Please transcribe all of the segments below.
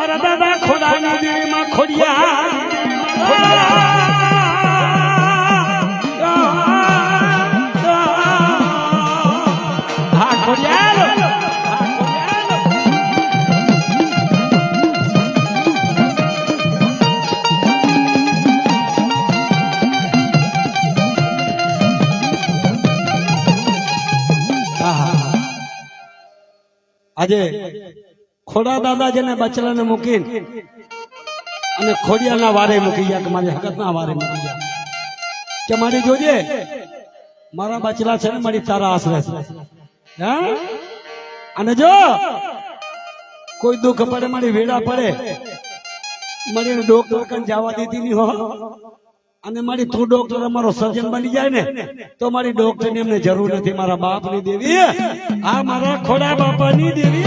મારા દાદા ખોડાની દેવીમાં ખોડિયા. આજે ખોડા દાદા જેને બચલાને મૂકીને અને ખોડિયાના વારે મૂકી ગયા કે મારી હકતના વારે મૂકી ગયા. કે મારી જોજે, મારા બચલા છે ને મારી તારા આશરે છે? અને જો, કોઈ દુઃખ પડે, મારી વેડા પડે મારી ડોક્ટર કઈ જવા દીધી નહીં હો. અને મારી તું ડોક્ટર, અમારો સર્જન બની જાય ને, તો મારી ડોક્ટરની એમને જરૂર નથી, મારા બાપની દેવી. આ મારા ખોડા બાપા ની દેવી.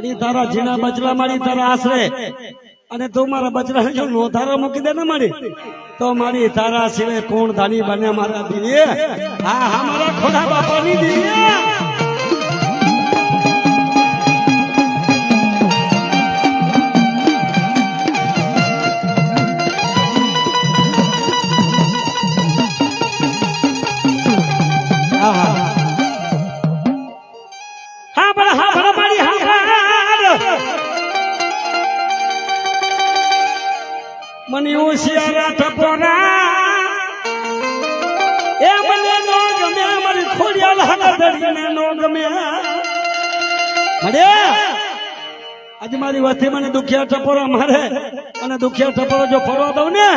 મારી તારા જીના બચલા મારી તારા આશરે. અને તું મારા બચલા જો નો તારા મૂકી દે ને મારી. તો મારી તારા સિવાય કોણ ધાની બને મારા દીવી હા હા, મારા ખોડા બાપાની દીવી અરે આજે મારી વચ્ચે મને દુખિયા ટપોરા મારે. અને દુખિયા ટપોરો જો ફરવા દઉં ને,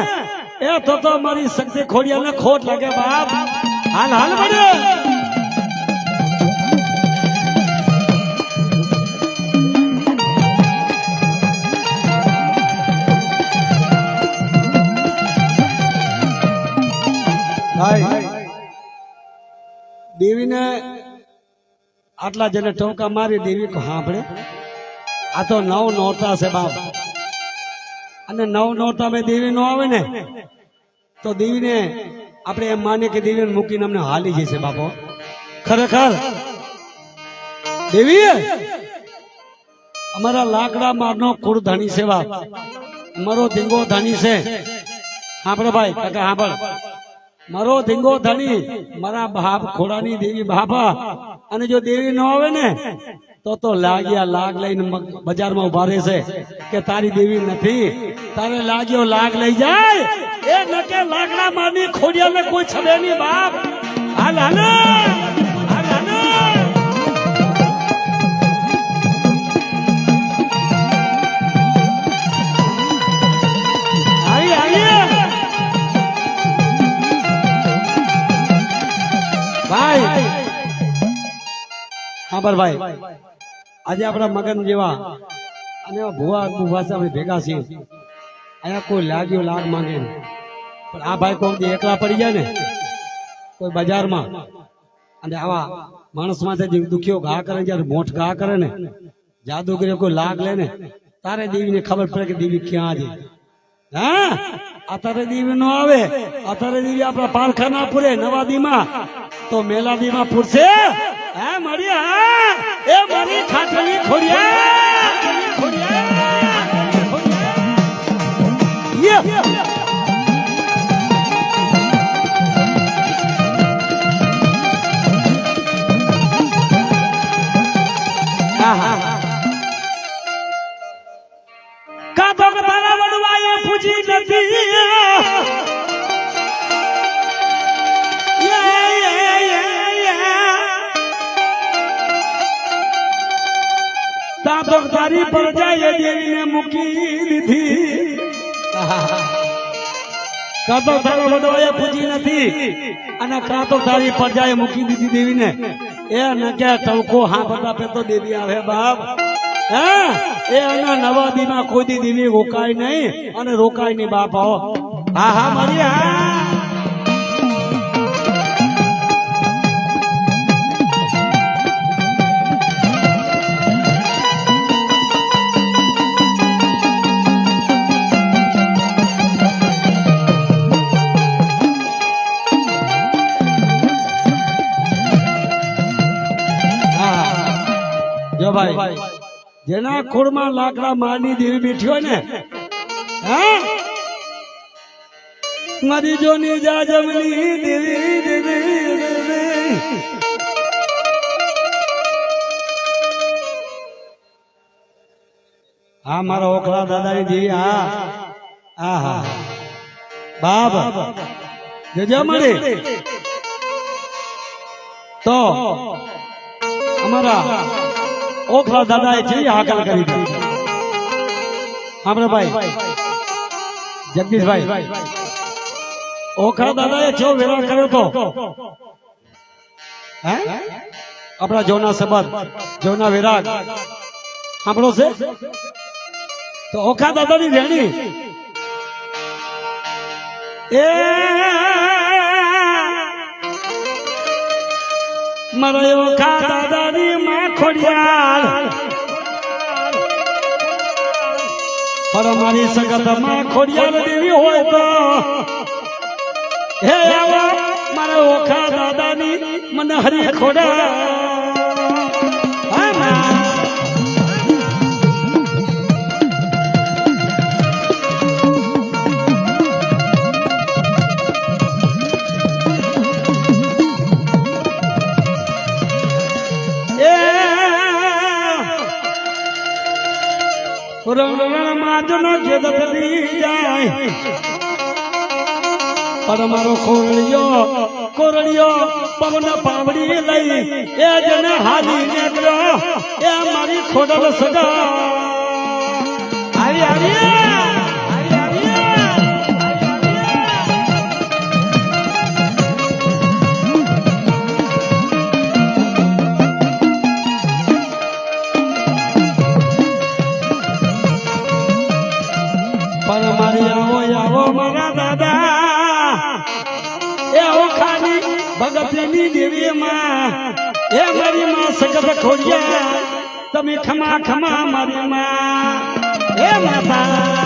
એ તો તો મારી શક્તિ ખોડિયાને ખોટ લાગે બાપ. હાલ હાલ, મળ્યો. દેવીને આટલા જેને ટોંકા મારી દેવી સાંભળે. આ તો નવ નોરતા છે બાપ. અને નવ નોરતા મેં દેવી નો આવે ને, તો દેવીને આપણે એમ માનીએ કે દેવીને મૂકીને અમને હાલી જશે બાપો ખરેખર. દેવી અમારા લાકડા મારનો કુળ ધણી બાપ. મારો ધીંગો ધણી છે. સાંભળો ભાઈ, કાકા, સાંભળ. મારો ધીંગો ધણી, મારા બાપ ખોડાની દેવી બાપા. અને જો દેવી ન આવે ને, તો તો લાગ્યા લાગ લઈને બજારમાં ઊભા રહેશે કે તારી દેવી નથી. તારે લાગ્યો લાગ લઈ જાય. એ નકે લાગડા માની ખોડિયાને કોઈ છબે નહીં બાપ. હાલ હાલ. ભાઈ. હા બર ભાઈ. આજે આપણા મગન જેવા અને ભુવા ભુવા આપણે ભેગા છીએ. અહીંયા કોઈ લાગ્યો લાગ માંગે પણ આ ભાઈ કોઈ એકલા પડી જાય ને કોઈ બજારમાં અને આવા માણસ માથે જે દુખ્યો ઘા કરે જયારે મોઠ ઘા કરે ને જાદુગરી કોઈ લાગ લે ને તારે દેવીને ખબર પડે કે દેવી ક્યાં છે. હા? અત્યારે દેવી નો આવે. અત્યારે દેવી આપણા પારખાના પૂરે, નવાદીમાં. તો મેલાદીમાં પૂરશે? હે મારી હા. એ મારી ખાટલી ખોડિયા. તો તારી પ્રજાએ દેવીને મૂકી દીધી. કાં તો તારા પૂજી નથી. અને કાં તો તારી પ્રજાએ મૂકી દીધી દેવીને. એ ન કે ટવકો હા બધા પે તો દેવી આવે, બાપ. હા? એ એના નવા દીમાં કોઈ દેવી રોકાય નહીં અને રોકાય નહીં બાપ હો હા હા, મારી, હા. ભાઈ. જેના ખોળમાં લાકડા મારની દેવી બેઠી હોય ને મારી જો નિજા દેવી દેવી દેવી. હા, મારા ઓખલા દાદાની દેવી, હા. હા હા બાપ જજો મળી તો, અમારા ઓખલા દાદા છે હાકલ કરી આપણે ભાઈ. જગદીશભાઈ. ઓખલા દાદાએ છો વેરા કર્યો તો. આપણા જોના સબદ જોના વિરાગ. આપણો છે? તો ઓખા દાદાની વેણી. એ મારા ઓખા દાદાની માં ખોડિયાલ. પણ મારી સગતમાં ખોડિયાલ દેવી હોય તો. હે આવા મારા ઓખા દાદાની મને હરી ખોડા માજનો જેદતી જાય. પણ મારો કોરડિયો કોરડિયો પવન પાવડી લઈ, એ જને હાલી નીકળ્યો. એ મારી ખોડલ સગા. આવી આવી મારા દાદા એ આવો ખાલી ભગતની દેવી માં એ મારી માં સગત ખોડિયા, તમે ખમા ખમા મારી માં એ માતા